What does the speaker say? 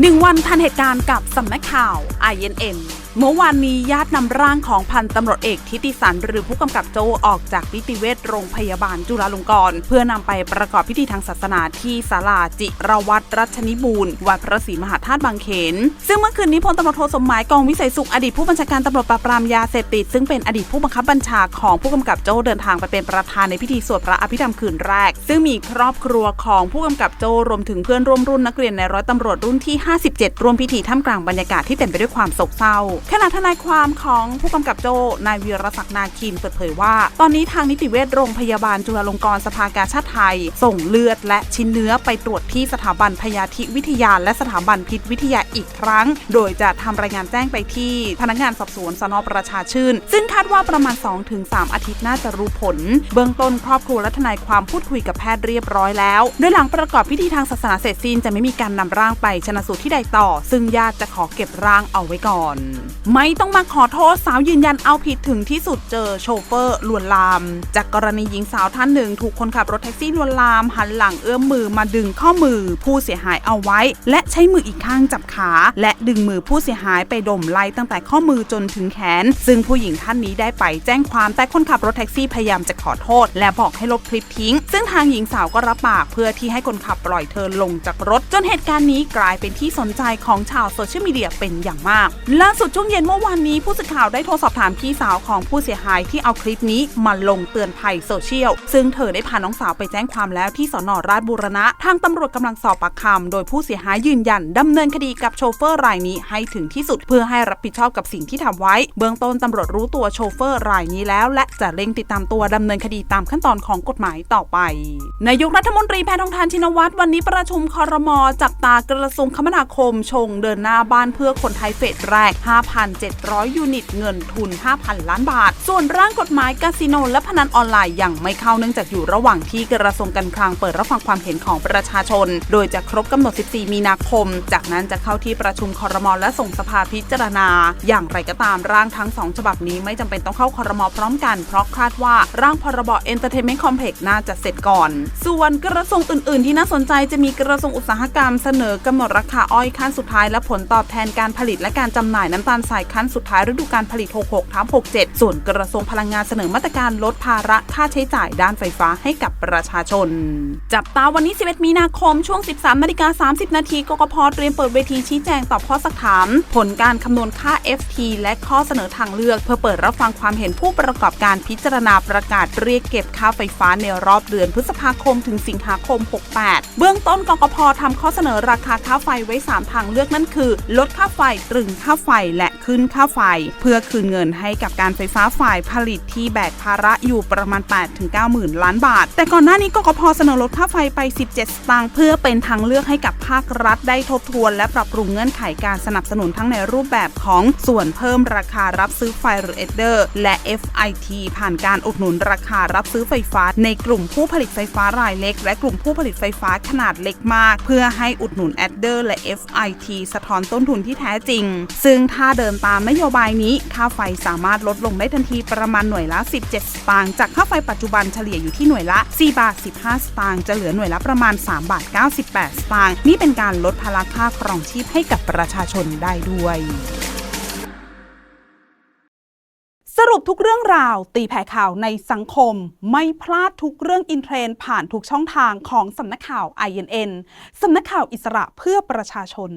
หนึ่งวันทันเหตุการณ์กับสำนักข่าว INN เมื่อวานนี้ญาตินำร่างของพันตำรวจเอกทิติสันหรือผู้กำกับโจออกจากนิติเวชโรงพยาบาลจุฬาลงกรณ์เพื่อนำไปประกอบพิธีทางศาสนาที่ศาลาจิรวัตรรัชนิบูรณ์วัดพระศรีมหาธาตุบางเขน ซึ่งเมื่อคืนนี้พลตำรวจโทสมหมายกองวิสัยสุขอดีตผู้บัญชาการตำรวจปราบปรามยาเสพติดซึ่งเป็นอดีตผู้บังคับบัญชาของผู้กำกับโจเดินทางไปเป็นประธานในพิธีสวดพระอภิธรรมคืนแรก ซึ่งมีครอบครัวของผู้กำกับโจรวมถึงเพื่อนร่วมรุ่นนักเรียนในร้อยตำรวจรุ่นที่ 57 ร่วมพิธีท่ามกลางบรรยากาศที่เต็มไปด้วยความโศกเศร้าขณะทนายความของผู้กำกับโจนายวีรศักดิ์นาคินเปิดเผยว่า ตอนนี้ทางนิติเวชโรงพยาบาลจุฬาลงกรณ์สภากาชาติไทย ส่งเลือดและชิ้นเนื้อไปตรวจที่สถาบันพยาธิวิทยา และสถาบันพิษวิทยาอีกครั้ง โดยจะทำรายงานแจ้งไปที่พนักงานสอบสวนสนประชาชื่น ซึ่งคาดว่าประมาณ 2-3 อาทิตย์น่าจะรู้ผล เบื้องต้นครอบครัวและทนายความพูดคุยกับแพทย์เรียบร้อยแล้ว โดยหลังประกอบพิธีทางศาสนาเสร็จสิ้นจะไม่มีการนำร่างไปชนะสูตรที่ใดต่อ ซึ่งญาติจะขอเก็บร่างเอาไว้ก่อนไม่ต้องมาขอโทษสาวยืนยันเอาผิดถึงที่สุดเจอโชเฟอร์ลวนลาม จากกรณีหญิงสาวท่านหนึ่ง ถูกคนขับรถแท็กซี่ลวนลาม หันหลังเอื้อมมือมาดึงข้อมือผู้เสียหายเอาไว้ และใช้มืออีกข้างจับขา และดึงมือผู้เสียหายไปดมไล่ตั้งแต่ข้อมือจนถึงแขน ซึ่งผู้หญิงท่านนี้ได้ไปแจ้งความแต่คนขับรถแท็กซี่พยายามจะขอโทษ และบอกให้ลบคลิปทิ้ง ซึ่งทางหญิงสาวก็รับปากเพื่อที่ให้คนขับปล่อยเธอลงจากรถ จนเหตุการณ์นี้กลายเป็นที่สนใจของชาวโซเชียลมีเดียเป็นอย่างมากล่าสุดช่วงเย็นเมื่อวานนี้ผู้สื่อข่าวได้โทรสอบถามพี่สาวของผู้เสียหายที่เอาคลิปนี้มาลงเตือนภัยโซเชียล ซึ่งเธอได้พาน้องสาวไปแจ้งความแล้วที่สนราชบุรณะ ทางตำรวจกำลังสอบปากคำโดยผู้เสียหายยืนยันดำเนินคดีกับโชเฟอร์รายนี้ให้ถึงที่สุด เพื่อให้รับผิดชอบกับสิ่งที่ทำไว้ เบื้องต้นตำรวจรู้ตัวโชเฟอร์รายนี้แล้ว และจะเร่งติดตามตัวดำเนินคดีตามขั้นตอนของกฎหมายต่อไปนายกรัฐมนตรีแพทองทานชินวัตรวันนี้ประชุมคอรมอจับตากระทรวงคมนาคม ชงเดินหน้าบ้านเพื่อคนไทยเฟสแรก5,700 ยูนิตเงินทุน 5,000 ล้านบาท ส่วนร่างกฎหมายคาสิโนและพนันออนไลน์ยังไม่เข้าเนื่องจากอยู่ระหว่างที่กระทรวงการคลังเปิดรับฟังความเห็นของประชาชน โดยจะครบกำหนด 14 มีนาคม จากนั้นจะเข้าที่ประชุมคอรมอและส่งสภาพิจารณา อย่างไรก็ตามร่างทั้ง 2 ฉบับนี้ไม่จำเป็นต้องเข้าคอรมอพร้อมกัน เพราะคาดว่าร่างพรบ Entertainment Complex น่าจะเสร็จก่อน ส่วนกระทรวงอื่น ๆ ที่น่าสนใจจะมีกระทรวงอุตสาหกรรมเสนอกำหนดราคาอ้อยขั้นสุดท้ายและผลตอบแทนการผลิตและการจำหน่ายน้ำตาลทรายขั้นสุดท้ายฤดูการผลิต 66ทับ67 ส่วนกระทรวงพลังงานเสนอมาตรการลดภาระค่าใช้จ่ายด้านไฟฟ้าให้กับประชาชน จับตาวันนี้ 11 มีนาคมช่วง 13นาฬิกา30 นาทีกกพเตรียมเปิดเวทีชี้แจงตอบข้อสักถาม ผลการคำนวณค่า FT และข้อเสนอทางเลือก เพื่อเปิดรับฟังความเห็นผู้ประกอบการพิจารณาประกาศเรียกเก็บค่าไฟฟ้าในรอบเดือนพฤษภาคมถึงสิงหาคม 68 เบื้องต้นกกพทำข้อเสนอราคาค่าไฟไว้ 3 ทางเลือกนั่นคือ ลดค่าไฟตรึงค่าไฟและขึ้นค่าไฟ เพื่อคืนเงินให้กับการไฟฟ้าฝ่ายผลิตที่แบกภาระอยู่ประมาณ 8-9หมื่นล้านบาท แต่ก่อนหน้านี้กกพเสนอลดค่าไฟไป 17 สตางค์เพื่อเป็นทางเลือกให้กับภาครัฐได้ทบทวน และปรับปรุงเงื่อนไขการสนับสนุนทั้งในรูปแบบของส่วนเพิ่มราคารับซื้อไฟหรือเอเดอร์และ FIT ผ่านการอุดหนุนราคารับซื้อไฟฟ้า ในกลุ่มผู้ผลิตไฟฟ้ารายเล็ก และกลุ่มผู้ผลิตไฟฟ้าขนาดเล็กมาก เพื่อให้อุดหนุนแอเดอร์และ FIT สะท้อนต้นทุนที่แท้จริง ซึ่งถ้าเดินตามนโยบายนี้ ค่าไฟสามารถลดลงได้ทันทีประมาณหน่วยละ 17 สตางค์ จากค่าไฟปัจจุบันเฉลี่ยอยู่ที่หน่วยละ 4 บาท 15 สตางค์ จะเหลือหน่วยละประมาณ 3 บาท 98 สตางค์ นี่เป็นการลดภาระค่าครองชีพให้กับประชาชนได้ด้วยสรุปทุกเรื่องราว ตีแผ่ข่าวในสังคม ไม่พลาดทุกเรื่องอินเทรนด์ผ่านทุกช่องทางของสำนักข่าว INN สำนักข่าวอิสระเพื่อประชาชน